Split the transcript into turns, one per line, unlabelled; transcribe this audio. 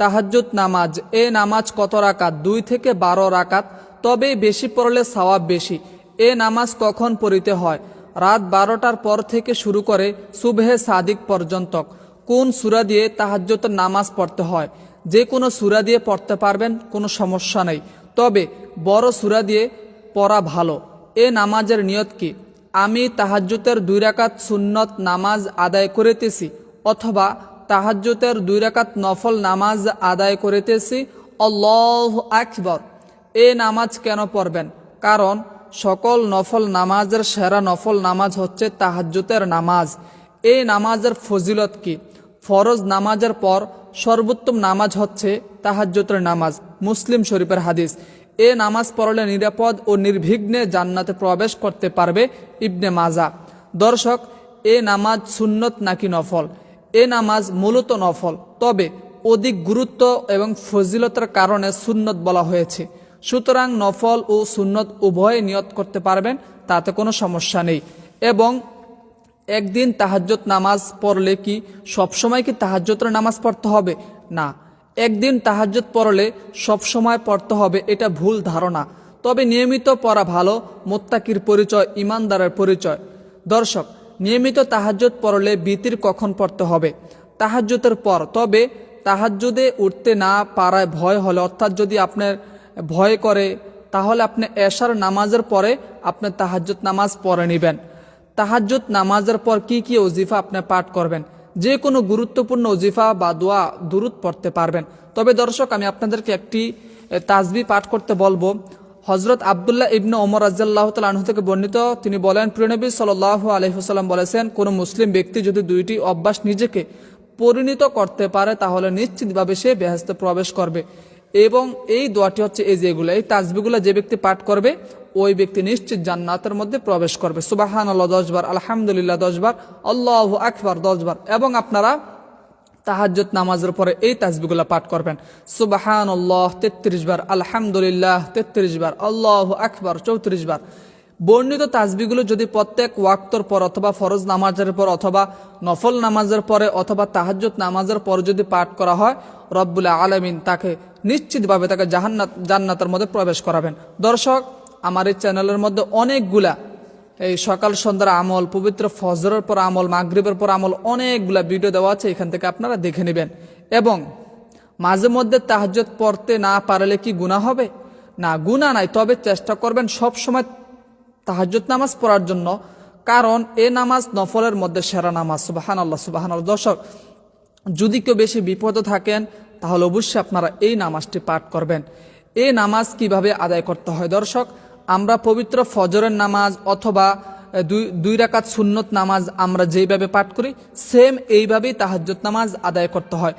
তাহাজ্জুদ নামাজ। এ নামাজ কত রাকাত? দুই থেকে বারো রাকাত। তবে বেশি পড়লে সওয়াব বেশি। এ নামাজ কখন পড়িতে হয়? রাত বারোটার পর থেকে শুরু করে সুবহে সাদিক পর্যন্ত কোন সুরা দিয়ে তাহাজ্জুদ নামাজ পড়তে হয়? যে কোনো সুরা দিয়ে পড়তে পারবেন, কোনো সমস্যা নেই। তবে বড় সুরা দিয়ে পড়া ভালো। এ নামাজের নিয়ত কি? আমি তাহাজ্জুতের দুই রাকাত সুন্নত নামাজ আদায় করিতেছি, অথবা তাহাজ্জুতের দুই রাকাত নফল নামাজ আদায় করিতেছি। অল্লাহ আকবর। এ নামাজ কেন পড়বেন? কারণ সকল নফল নামাজের সেরা নফল নামাজ হচ্ছে তাহাজ্জুতের নামাজ। এই নামাজের ফজিলত কি? ফরজ নামাজের পর সর্বোত্তম নামাজ হচ্ছে তাহাজ্জুতের নামাজ। মুসলিম শরীফের হাদিস। এ নামাজ পড়লে নিরাপদ ও নির্বিঘ্নে জান্নাতে প্রবেশ করতে পারবে ইবনে মাজা। দর্শক, এ নামাজ সুন্নত নাকি নফল? এ নামাজ মূলত নফল, তবে অধিক গুরুত্ব এবং ফজিলতার কারণে সুন্নত বলা হয়েছে। সুতরাং নফল ও সুন্নত উভয়ে নিয়ত করতে পারবেন, তাতে কোনো সমস্যা নেই। এবং একদিন তাহাজ্জত নামাজ পড়লে কি সবসময় কি তাহাজ্জতের নামাজ পড়তে হবে? না, একদিন তাহাজ্জত পড়লে সবসময় পড়তে হবে এটা ভুল ধারণা। তবে নিয়মিত পড়া ভালো, মোত্তাকির পরিচয়, ইমানদারের পরিচয়। দর্শক নিয়মিত তাহাজ্জত পড়লে বিতির কখন পড়তে হবে? তাহাজ্জতের পর। তবে তাহাজ্জুদে উঠতে না পারায় ভয় হলে, অর্থাৎ যদি আপনার ভয় করে, তাহলে আপনি এশার নামাজের পরে আপনি তাহাজ্জত নামাজ পড়ে নেবেন। তাহাজ্জুদ নামাজের পর কি কি ওজিফা আপনি পাঠ করবেন? যে কোনো গুরুত্বপূর্ণ ওজিফা বা দোয়া দুরুদ পড়তে পারবেন। তবে দর্শক, আমি আপনাদেরকে একটি তাজবি পাঠ করতে বলব। হজরত আবদুল্লাহ ইবনে ওমর রাজ্লাহ তালু থেকে বর্ণিত, তিনি বলেন প্রিয়নবী সাল আলহিহাল্লাম বলেছেন, কোনো মুসলিম ব্যক্তি যদি দুইটি অভ্যাস নিজেকে পরিণত করতে পারে, তাহলে নিশ্চিতভাবে সে বেহেস্তে প্রবেশ করবে। এবং এই দোয়াটি হচ্ছে এই যেগুলো এই তাজবিগুলো যে ব্যক্তি পাঠ করবে, ওই ব্যক্তি নিশ্চিত জান্নাতের মধ্যে প্রবেশ করবে। সুবাহান আল্লাহ দশবার আলহামদুলিল্লাহ দশবার আল্লাহ আকবর দশবার এবং আপনারা তাহাজ্জত নামাজের পরে এই তাজবিগুলো পাঠ করবেন। সুবাহান আল্লাহ তেত্রিশ বার, আলহামদুলিল্লাহ, তেত্রিশ বার, আল্লাহ আকবর, চৌত্রিশ বার। বর্ণিত তাজবিগুলো যদি প্রত্যেক ওয়াক্তর পর অথবা ফরজ নামাজের পর অথবা নফল নামাজের পরে অথবা তাহাজ্জত নামাজের পর যদি পাঠ করা হয় রব্বুল্লাহ আলমিন তাকে নিশ্চিতভাবে তাকে জাহান্নাত, জান্নাতের মধ্যে প্রবেশ করাবেন। দর্শক, আমার এই চ্যানেলের মধ্যে অনেকগুলা এই সকাল সন্ধ্যার আমল, পবিত্র ফজরের পর আমল, মাগরিবের পর আমল, অনেকগুলা ভিডিও দেওয়া আছে, এখান থেকে আপনারা দেখে নেবেন। এবং মাঝে মধ্যে তাহাজ্জত পড়তে না পারলে কি গুণা হবে? না গুণা নাই, তবে চেষ্টা করবেন সব সময় তাহাজ্জত নামাজ পড়ার জন্য, কারণ এ নামাজ নফলের মধ্যে সেরা নামাজ সুবাহান আল্লাহ সুবাহান আল্লাহ দর্শক, যদি কেউ বেশি বিপদে থাকেন, তাহলে অবশ্যই আপনারা এই নামাজটি পাঠ করবেন। এই নামাজ কীভাবে আদায় করতে হয়? দর্শক আমরা পবিত্র ফজরের নামাজ অথবা দুই দুই রাকাত সুন্নত নামাজ আমরা যেইভাবে পাঠ করি, সেম এইভাবেই তাহাজ্জত নামাজ আদায় করতে হয়।